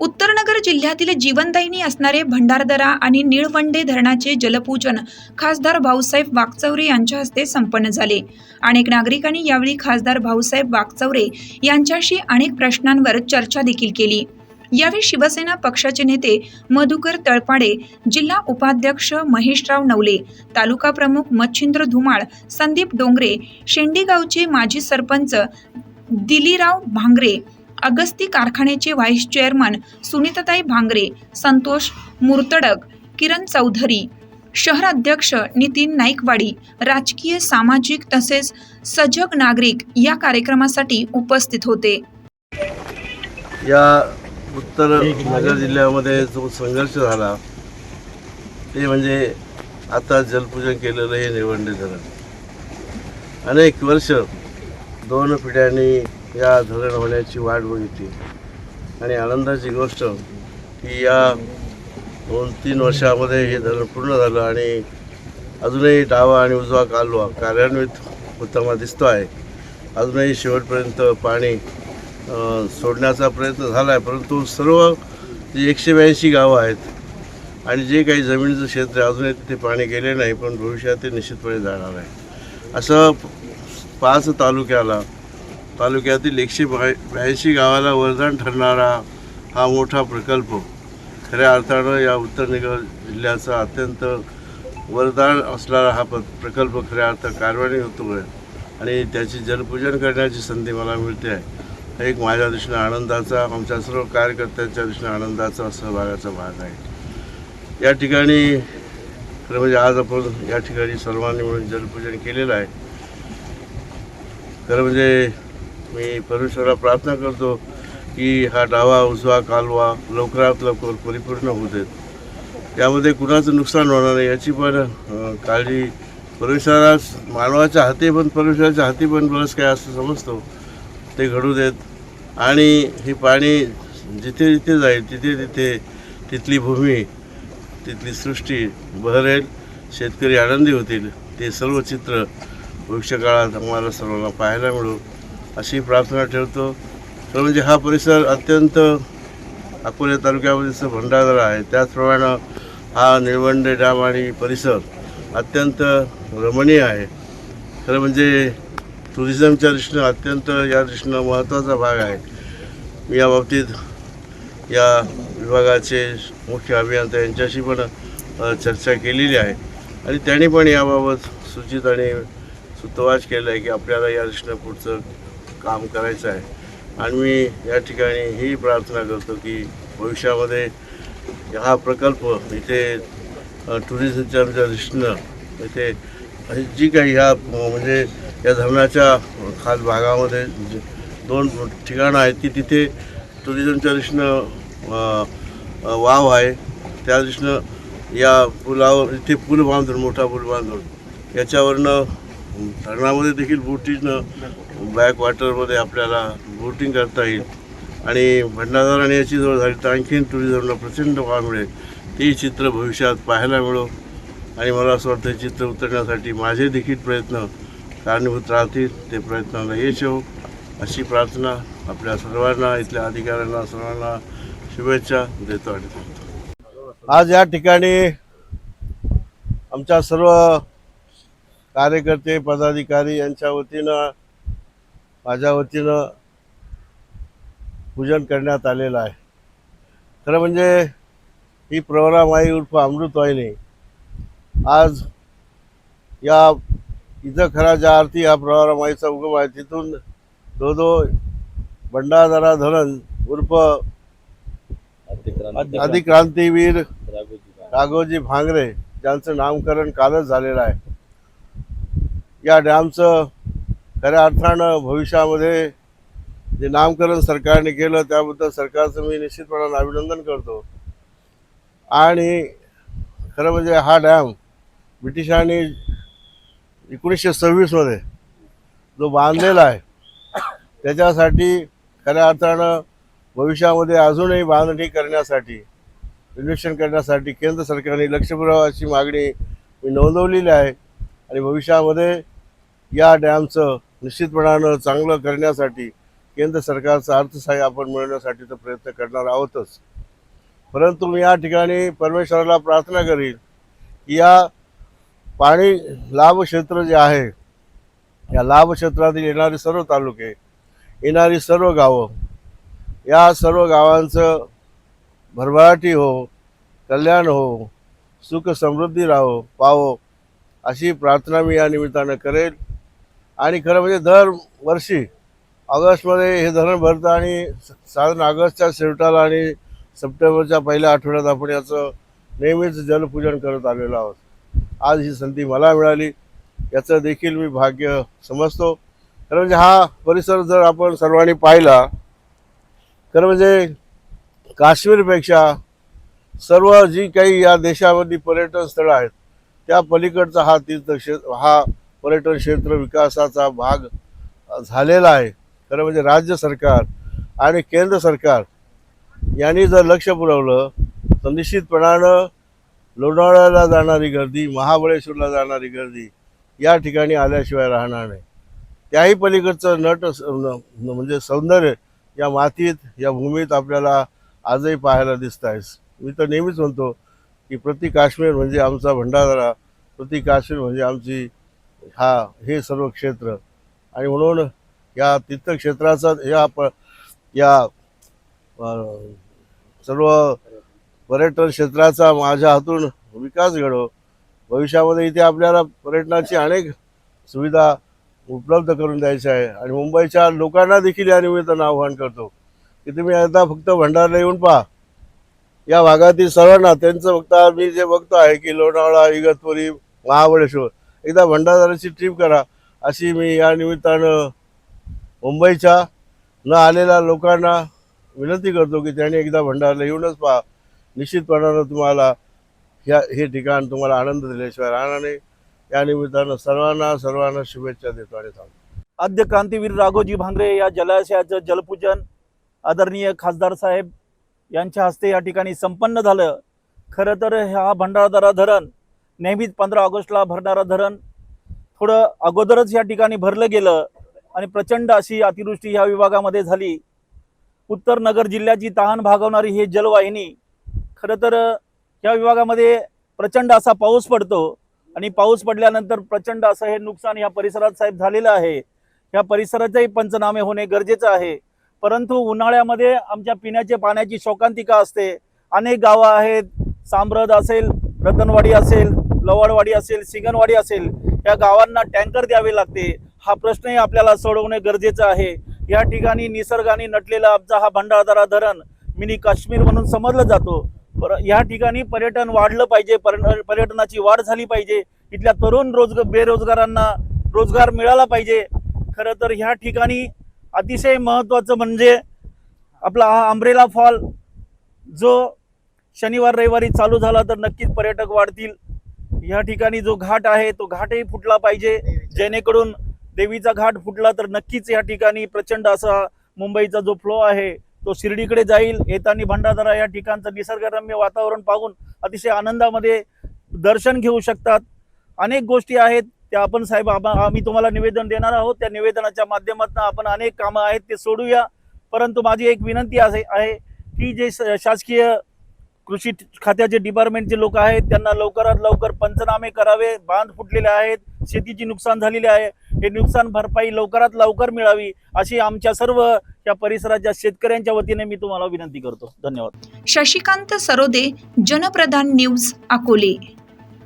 उत्तरनगर जिल्ह्यातील जीवनदायिनी असणारे भंडारदरा आणि निळवंडे धरणाचे जलपूजन खासदार भाऊसाहेब वागचौरे यांच्या हस्ते संपन्न झाले. अनेक नागरिकांनी यावेळी खासदार भाऊसाहेब वागचौरे यांच्याशी अनेक प्रश्नांवर चर्चा देखील केली. यावेळी शिवसेना पक्षाचे नेते मधुकर तळपाडे जिल्हा उपाध्यक्ष महेशराव नवले तालुका प्रमुख मच्छिंद्र धुमाळ संदीप डोंगरे शेंडेगावचे माजी सरपंच दिलीराव भांगरे अगस्ती कारखान्याचे व्हाईस चेअरमन सुनीताताई भांगरे संतोष मुर्तडक किरण चौधरी शहराध्यक्ष नितीन नाईकवाडी राजकीय सामाजिक तसेच सजग नागरिक या कार्यक्रमासाठी उपस्थित होते. या उत्तर नगर जिल्ह्यामध्ये जो संघर्ष झाला ते म्हणजे आता जलपूजन केलेलं हे निवंडे धरण अनेक वर्ष दोन पिढ्यांनी या धरण होण्याची वाट बघितली. आणि आनंदाची गोष्ट की या दोन तीन वर्षामध्ये हे धरण पूर्ण झालं आणि अजूनही डावा आणि उजवा कालवा कार्यान्वित होताना दिसतो आहे अजूनही शेवटपर्यंत पाणी सोडण्याचा प्रयत्न झाला आहे परंतु सर्व जी एकशे ब्याऐंशी गावं आहेत आणि जे काही जमिनीचं क्षेत्र आहे अजूनही तिथे पाणी गेले नाही पण भविष्यात ते निश्चितपणे जाणार आहे. असं पाच तालुक्याला तालुक्यातील एकशे बाय ब्याऐंशी गावाला वरदान ठरणारा हा मोठा प्रकल्प. खऱ्या अर्थानं या उत्तर निगर जिल्ह्याचा अत्यंत वरदान असणारा हा प प्रकल्प खऱ्या अर्थ कारवाणी होतो आहे. आणि त्याची जलपूजन करण्याची संधी मला मिळते आहे. हा एक माझ्या दृष्टीनं आनंदाचा आमच्या सर्व कार्यकर्त्यांच्या दृष्टीनं आनंदाचा सहभागाचा भाग आहे. या ठिकाणी खरं म्हणजे आज आपण या ठिकाणी सर्वांनी मिळून जलपूजन केलेलं आहे. खरं म्हणजे मी परमेश्वरा प्रार्थना करतो की हा डावा उजवा कालवा लवकरात लवकर परिपूर्ण होऊ देत. त्यामध्ये कुणाचं नुकसान होणार नाही याची पण काळजी परमेश्वरा मानवाच्या हाती पण परमेश्वराच्या हाती पण बरंच काय असं समजतो. ते घडू देत. आणि हे पाणी जिथे जिथे जाईल तिथे तिथे तिथली भूमी तिथली सृष्टी बहरेल शेतकरी आनंदी होतील ते सर्व चित्र भविष्यकाळात आम्हाला सर्वांना पाहायला मिळू. अशी प्रार्थना ठेवतो. तर म्हणजे हा परिसर अत्यंत अकोले तालुक्यामध्ये भंडारदरा आहे त्याचप्रमाणे हा निळवंडे डॅम आणि परिसर अत्यंत रमणीय आहे. खरं म्हणजे टुरिझमच्या दृष्टीनं अत्यंत या दृष्टीनं महत्त्वाचा भाग आहे. मी या बाबतीत या विभागाचे मुख्य अभियंता यांच्याशी पण चर्चा केलेली आहे. आणि त्यांनी पण याबाबत सूचित आणि सुतवाच केलं आहे की आपल्याला या दृष्टीनं पुढचं काम करायचं आहे. आणि मी या ठिकाणी ही प्रार्थना करतो की भविष्यामध्ये हा प्रकल्प इथे टुरिझमच्या दृष्टीनं इथे जी काही ह्या म्हणजे या धरणाच्या खाल भागामध्ये जे दोन ठिकाणं आहेत की तिथे टुरिझमच्या दृष्टीनं वाव आहे. त्या दृष्टीनं या पुलावर इथे पूल बांधून मोठा पूल बांधून याच्यावरनं धरणामध्ये देखील बोटीनं बॅकवॉटरमध्ये आपल्याला बोटिंग करता येईल. आणि भंडारदार आणि याची जवळ झाली तर आणखीन टुरिझमला प्रचंड वाव मिळेल. ती चित्र भविष्यात पाहायला मिळो आणि मला असं वाटतं चित्र उतरण्यासाठी माझे देखील प्रयत्न कारणीभूत राहतील. ते प्रयत्नाला यश येऊ अशी प्रार्थना आपल्या सर्वांना इथल्या अधिकाऱ्यांना सर्वांना शुभेच्छा देतो आणि आज या ठिकाणी आमच्या सर्व कार्यकर्ते पदाधिकारी यांच्या वतीनं माझ्या वतीनं पूजन करण्यात आलेलं आहे. खरं म्हणजे ही प्रवरामाई उर्फ अमृतवाहिनी आज या इथं खरा ज्या अर्थी या प्रवरामाईचा उगम आहे तिथून दो दो भंडारदरा धरण उर्फ अधिक्रांतीवीर राघोजी भांगरे ज्यांचं नामकरण कालच झालेलं आहे. या डॅमचं खऱ्या अर्थानं भविष्यामध्ये जे नामकरण सरकारने केलं त्याबद्दल सरकारचं मी निश्चितपणानं अभिनंदन करतो. आणि खरं म्हणजे हा डॅम ब्रिटिशांनी एकोणीसशे सव्वीसमध्ये जो बांधलेला आहे त्याच्यासाठी खऱ्या अर्थानं भविष्यामध्ये अजूनही बांधणी करण्यासाठी इन्व्हेस्टमेंट करण्यासाठी केंद्र सरकारने लक्ष पुरावं अशी मागणी मी नोंदवलेली आहे. आणि भविष्यामध्ये या डॅमचं निश्चितपणानं चांगलं करण्यासाठी केंद्र सरकारचं अर्थसहाय्य आपण मिळवण्यासाठी तर प्रयत्न करणार आहोतच. परंतु मी या ठिकाणी परमेश्वराला प्रार्थना करीन की या पाणी लाभ क्षेत्र जे आहे या लाभ क्षेत्रातील येणारे सर्व तालुके येणारी सर्व गावं या सर्व गावांचं भरभराटी हो कल्याण हो सुख समृद्धी राहो पाहो अशी प्रार्थना मी या निमित्तानं करेल. आणि खरं म्हणजे दर वर्षी ऑगस्टमध्ये हे धरण भरतं आणि स- साधारण ऑगस्टच्या शेवटाला आणि सप्टेंबरच्या पहिल्या आठवड्यात आपण याचं नेहमीच जलपूजन करत आलेलो आहोत. आज ही संधी मला मिळाली. याचं देखील मी भाग्य समजतो. खरं म्हणजे हा परिसर जर आपण सर्वांनी पाहिला खरं म्हणजे काश्मीरपेक्षा सर्व जी काही या देशामधली पर्यटन स्थळं आहेत त्या पलीकडचा हा तीर्थक्षेत्र हा पर्यटन क्षेत्र विकासाचा भाग झालेला आहे. खरं म्हणजे राज्य सरकार आणि केंद्र सरकार यांनी जर लक्ष पुरवलं तर निश्चितपणानं लोणावळ्याला जाणारी गर्दी महाबळेश्वरला जाणारी गर्दी या ठिकाणी आल्याशिवाय राहणार नाही. त्याही पलीकडचं नट न- म्हणजे सौंदर्य या मातीत या भूमीत आपल्याला आजही पाहायला दिसत आहेस मी तर नेहमीच म्हणतो की प्रति काश्मीर म्हणजे आमचा भंडारा प्रति काश्मीर म्हणजे आमची हा हे सर्व क्षेत्र. आणि म्हणून या तीर्थक्षेत्राचा या प या सर्व पर्यटन क्षेत्राचा माझ्या हातून विकास घडो. भविष्यामध्ये इथे आपल्याला पर्यटनाची अनेक सुविधा उपलब्ध करून द्यायची आहे. आणि मुंबईच्या लोकांना देखील या निमित्तानं आव्हान करतो. की तुम्ही आता फक्त भंडारला येऊन पहा. या भागातील सर्वांना त्यांचं फक्त मी जे बघतो आहे की लोणावळा इगतपुरी महाबळेश्वर एकदा भंडारदाराची ट्रीप करा. अशी मी या निमित्तानं मुंबईच्या न आलेल्या लोकांना विनंती करतो की त्यांनी एकदा भंडारला येऊनच पहा. निश्चितपणानं तुम्हाला ह्या हे ठिकाण तुम्हाला आनंद दिल्याशिवाय राहणार नाही. या निमित्तानं सर्वांना सर्वांना शुभेच्छा देतो आणि थांबतो. आद्य क्रांतीवीर राघोजी भांगरे या जलाशयाचं जलपूजन आदरणीय खासदार साहेब यांच्या हस्ते या ठिकाणी संपन्न झालं. खरं तर हा भंडारदारा धरण नेहमीच पंधरा ऑगस्टला भरणारं धरण थोडं अगोदरच या ठिकाणी भरलं गेलं आणि प्रचंड अशी अतिवृष्टी ह्या विभागामध्ये झाली. उत्तर नगर जिल्ह्याची तहान भागवणारी ही जलवाहिनी खरं तर या विभागामध्ये प्रचंड असा पाऊस पडतो आणि पाऊस पडल्यानंतर प्रचंड असं हे नुकसान या परिसरात साहेब झालेलं आहे. या परिसराचेही पंचनामे होणे गरजेचं आहे. परंतु उन्हाळ्यामध्ये आमच्या पिण्याच्या पाण्याची शोकांतिका असते. अनेक गावं आहेत सांब्रद असेल रतनवाडी असेल लवाडवाडी असेल सिंगणवाडी असेल या गावांना टँकर द्यावे लागते. हा प्रश्नही आपल्याला सोडवणे गरजेचं आहे. या ठिकाणी निसर्गाने नटलेला आमचा हा भंडारदारा धरण मिनी काश्मीर म्हणून समजलं जातो. पर या ठिकाणी पर्यटन वाढलं पाहिजे पर्यटनाची वाढ झाली पाहिजे. इथल्या तरुण रोजगार बेरोजगारांना रोजगार मिळाला पाहिजे. खरं तर ह्या ठिकाणी अतिशय महत्त्वाचं म्हणजे आपला हा अंब्रेला फॉल जो शनिवार रविवारी चालू झाला तर नक्कीच पर्यटक वाढतील. या ठिकाणी जो घाट आहे तो घाटही फुटला पाहिजे. जेणेकरून देवीचा घाट फुटला तर नक्कीच या ठिकाणी प्रचंड असा मुंबईचा जो फ्लो आहे तो शिर्डीकडे जाईल. येताना भंडारदरा या ठिकाणचं निसर्गरम्य वातावरण पाहून अतिशय आनंदामध्ये दर्शन घेऊ शकतात. अनेक गोष्टी आहेत त्या आपण साहेब आम- आम्ही तुम्हाला निवेदन देणार आहोत. त्या निवेदनाच्या माध्यमातून आपण अनेक कामं आहेत ते सोडूया. परंतु माझी एक विनंती आहे आहे की जे शासकीय कृषी खात्याचे डिपार्टमेंटचे लोक आहेत त्यांना लवकरात लवकर पंचनामे करावे बांध फुटलेले आहेत शेतीची नुकसान झालेले आहे. हे नुकसान भरपाई लवकरात लवकर मिळावी अशी आमच्या सर्व या परिसराच्या शेतकऱ्यांच्या वतीने मी तुम्हाला विनंती करतो. धन्यवाद. शशिकांत सरोदे जनप्रधान न्यूज अकोले.